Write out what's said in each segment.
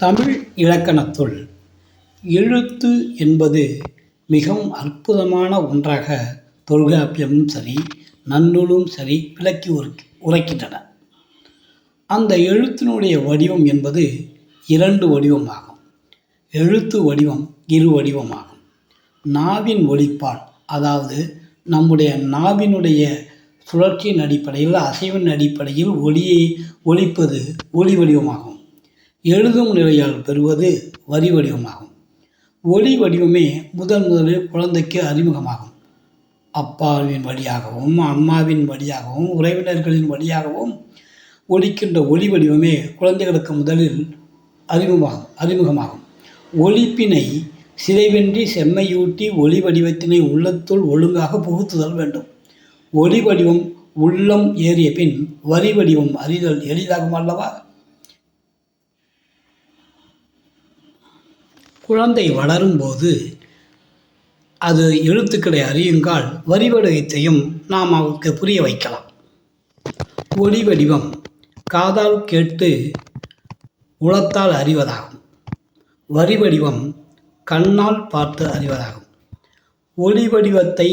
தமிழ் இலக்கணத்துள் எழுத்து என்பது மிகவும் அற்புதமான ஒன்றாக தொல்காப்பியமும் சரி நன்னூலும் சரி விளக்கி உரை உரைக்கின்றன. அந்த எழுத்தினுடைய வடிவம் என்பது இரண்டு வடிவமாகும். எழுத்து வடிவம் இரு வடிவமாகும். நாவின் ஒளிப்பால் அதாவது நம்முடைய நாவினுடைய சுழற்சியின் அடிப்படையில் அசைவின் அடிப்படையில் ஒளியை ஒலிப்பது ஒளி வடிவமாகும். எழுதும் நிலையால் பெறுவது வரி வடிவமாகும். ஒளி வடிவமே முதன் முதலில் குழந்தைக்கு அறிமுகமாகும். அப்பாவின் வழியாகவும் அம்மாவின் வழியாகவும் உறவினர்களின் வழியாகவும் ஒலிக்கின்ற ஒளி வடிவமே குழந்தைகளுக்கு முதலில் அறிமுகமாகும் அறிமுகமாகும். ஒளிப்பினை சிதைவின்றி செம்மையூட்டி ஒளி வடிவத்தினை உள்ளத்துள் ஒழுங்காக புகுத்துதல் வேண்டும். ஒளி வடிவம் உள்ளம் ஏறிய பின் வரி வடிவம் அறிதல் எளிதாகும் அல்லவா? குழந்தை வளரும்போது அது எழுத்துக்களை அறியுங்கால் வரி வடிவத்தையும் நாம் அவருக்கு புரிய வைக்கலாம். ஒளி வடிவம் காதால் கேட்டு உளத்தால் அறிவதாகும். வரி வடிவம் கண்ணால் பார்த்து அறிவதாகும். ஒளி வடிவத்தை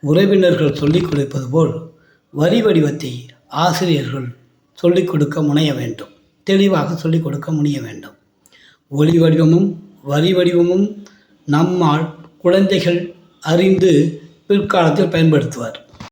உறவினர்கள் சொல்லிக் கொடுப்பது போல் வரி வடிவத்தை ஆசிரியர்கள் சொல்லிக் கொடுக்க முனைய வேண்டும். தெளிவாக சொல்லிக் கொடுக்க முனைய வேண்டும். ஒளி வடிவமும் வரி வடிவமும் நம்மால் குழந்தைகள் அறிந்து பிற்காலத்தில் பயன்படுத்துவார்.